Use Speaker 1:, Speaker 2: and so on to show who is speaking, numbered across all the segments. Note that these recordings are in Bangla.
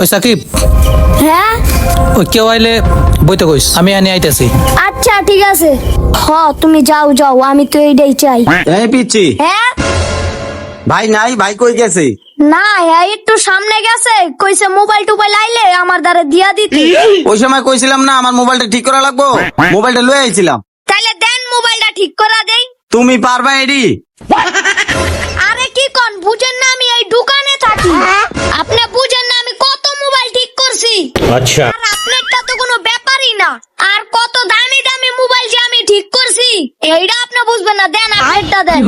Speaker 1: ওই সাকিব।
Speaker 2: হ্যাঁ?
Speaker 1: ওই কেউ আইলে বইতে কইস আমি আনি আইতেছি।
Speaker 2: আচ্ছা ঠিক আছে। হ তুমি যাও যাও আমি তো এইটাই চাই।
Speaker 3: এই পিচ্ছি।
Speaker 2: হ্যাঁ?
Speaker 3: ভাই নাই ভাই কই গেছে?
Speaker 2: না হ্যাঁ একটু সামনে গেছে কইছে মোবাইল টোবাইল আইলে আমার দ্বারা দিয়া দিতে।
Speaker 3: ওই সময় কইছিলাম না আমার মোবাইলটা ঠিক করা লাগবো? মোবাইলটা লয়ে আইছিলাম।
Speaker 2: তাইলে দেন মোবাইলটা ঠিক করা দেই।
Speaker 3: তুমি পারবা এডি?
Speaker 2: আরে কি কোন বুঝেন না আমি এই দোকানে থাকি। আপনি বুঝেন না আমি কত মোবাইল আচ্ছা। আপনারটা তো কোনো ব্যাপারই না। আর কত দামি দামি মোবাইল যে আমি ঠিক করছি এইটা আপনি বুঝবেন না। দেন আরেকটা দেন।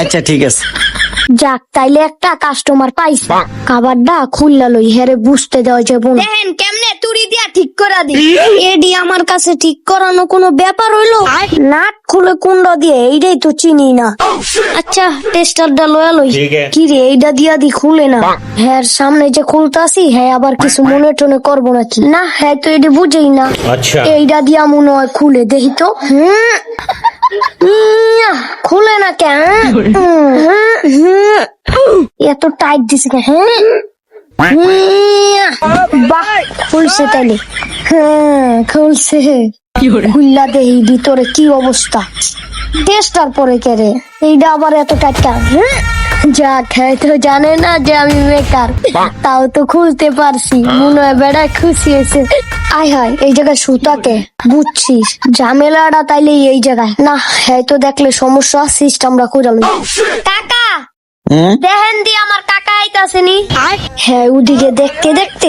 Speaker 3: আচ্ছা ঠিক আছে।
Speaker 2: যাক তাইলে একটা কাস্টমার পাইছি। খাবারটা খুললা লই হেরে বুঝতে দেওয়া যাব দেখেন কেমন দিয়া ঠিক করা দি। এডি আমার কাছে ঠিক করানো কোনো ব্যাপার হইল? নাট খুলে কুন্ড দিয়ে এইটাই তো চিনি না। আচ্ছা টেস্টারটা লয়া লই। কি রে এইটা দিয়া দি খুলে না। হ্যাঁ সামনে যে খুলতাছি হ্যাঁ আবার কিছু মনে টনে করব নাকি? না হ্যাঁ তো এটা বুঝেই না।
Speaker 4: আচ্ছা।
Speaker 2: এইটা দিয়া মনে হয় খুলে দেখি তো। হুম। খুলে না কেন? এত টাইট দিছে হ্যাঁ বাহ খুলছে তাইলে। হ্যাঁ খুলছে। খুললা দেহি ভিতরে কি অবস্থা? টেস্টার পরে কেরে? এইটা আবার এত টাইট কেন হ্যাঁ? যা খায় তো জানে না যে আমি বেকার। তাও তো খুলতে পারছি। মনে হয় বেড়া খুশি হয়েছে। আয় হায় এই জায়গায় সুতাকে বুঝছিস? ঝামেলাটা তাইলে এই জায়গায়। না হ্যাঁ তো দেখলে সমস্যা সিস্টেমটা করে কাকা
Speaker 3: হুম
Speaker 2: দেখেন দি আমার কাকা আইতাছেনি। হ্যাঁ ওদিকে দেখতে দেখতে।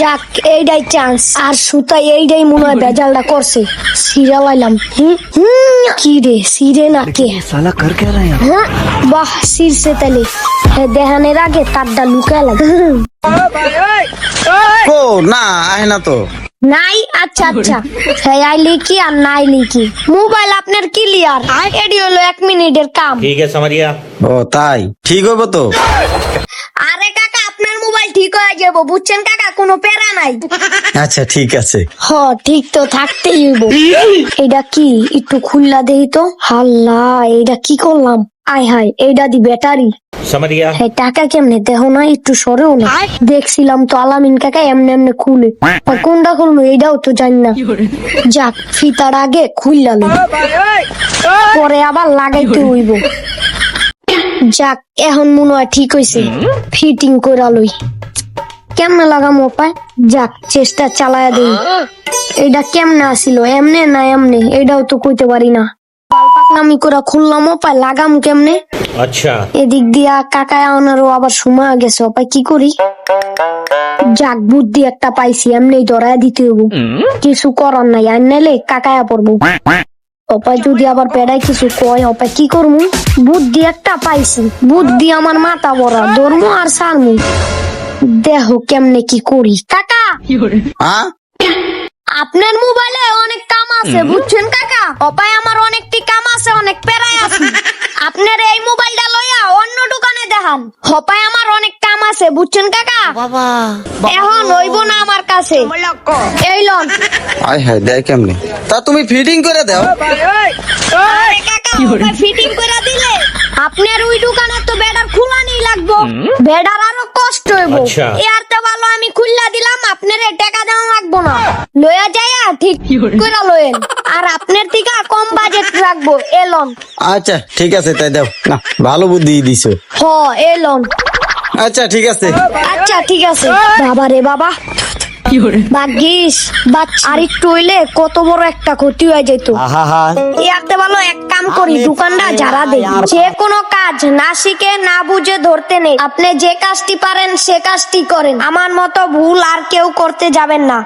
Speaker 2: যাক এইটাই চান্স আর সুতাই এইটাই মনে হয় বেজালটা করছে। সিরা লাইলাম। হুম হুম, কি রে সিরে না কে?
Speaker 3: সালা কর কে রা
Speaker 2: হ্যাঁ বাহ সিরছে তালে। হ্যাঁ দেহানের আগে তারটা লুকায় লাগে
Speaker 3: ও না আহে না তো।
Speaker 2: নাই আচ্ছা আচ্ছা। হ্যাঁ আইলি লিখি আর নাই লিখি। মোবাইল আপনার ক্লিয়ার এডি হলো এক মিনিটের কাম।
Speaker 4: ঠিক আছে মারিয়া।
Speaker 3: ও তাই? ঠিক হইব তো?
Speaker 2: আরে কাকা আপনার মোবাইল ঠিক হয়ে যাব বুঝছেন কাকা? কোনো প্যারা নাই।
Speaker 3: আচ্ছা ঠিক আছে।
Speaker 2: হ ঠিক তো থাকতেই হইব। এটা কি? একটু খুললা দেই তো। হাল্লা এটা কি করলাম? আয় হায় এটা দি ব্যাটারি।
Speaker 4: সামারিয়া।
Speaker 2: এই টাকা কেমনে? দেহ না একটু সরেও না। দেখছিলাম তো আলামিন কাকা এমনি এমনি খুলে। কোনটা খুললো এইটাও তো জানি না। যাক ফিতার আগে খুললাম। পরে আবার লাগাইতে হইব। যাক এখন মনে হয় ঠিক হইছে। ফিটিং করে কেমনে লাগাম উপায় যাক চেষ্টা চালায় দেই। এইটা কেমনে আসিল? এমনে না এমনে? এইটাও তো কইতে পারি না। আমি করা খুললাম উপায় লাগাম কেমনে?
Speaker 4: আচ্ছা।
Speaker 2: এদিক দিয়া আনারও আবার সময় গেছে কি করি? যাক বুদ্ধি একটা পাইছি এমনি ধরায় দিতে হব কিছু করার নাই আর নাইলে কাকায়া পড়ব। যদি আবার কিছু কয় কি বুদ্ধি একটা পাইছি বুদ্ধি আমার মাথা বড়া ধর্ম আর সারমু। দেহ কেমনে কি করি। কাকা!
Speaker 3: হ্যাঁ?
Speaker 2: আপনার মোবাইলে অনেক কাম আছে বুঝছেন কাকা? অপায় আমার অনেকটি কাম আছে অনেক পেড়া আপনার এই মোবাইলটা লইয়া অন্য দোকানে দেখান। হপায় আমার অনেক কাম আছে বুঝছেন কাকা? বাবা। এখন হইব না আমার কাছে। এই লন।
Speaker 3: আয় হায় দেয় কেমনে? তা তুমি ফিটিং করে দাও।
Speaker 2: আরে কাকা ওটা ফিটিং করে দিলে আপনার ওই দোকানে তো বেডার খুলানি লাগবো। বেডার আরও কষ্ট হইব।
Speaker 4: আচ্ছা।
Speaker 2: এর তো ভালো আমি খুললা দিলাম আপনার টাকা দেওয়া লাগবো না। লয়া যাইয়া ঠিক করে লয়েন আর আপনার থেকে কম বাজেট রাখব এলন
Speaker 3: আচ্ছা ঠিক আছে তাই দাও। না ভালো বুদ্ধি দিছো।
Speaker 2: হ এলন
Speaker 3: আচ্ছা ঠিক আছে।
Speaker 2: আচ্ছা ঠিক আছে। বাবা রে বাবা। ভাগ্যিস আর একটু হইলে কত বড় একটা ক্ষতি হয়ে যেত।
Speaker 3: আহা
Speaker 2: ইয়াতে ভালো এক কাম করি দোকানটা যারা দেই। যে কোনো কাজ না শিখে না বুঝে ধরতে নেই। আপনি যে কাজটি পারেন সে কাজটি করেন। আমার মতো ভুল আর কেউ করতে যাবেন না।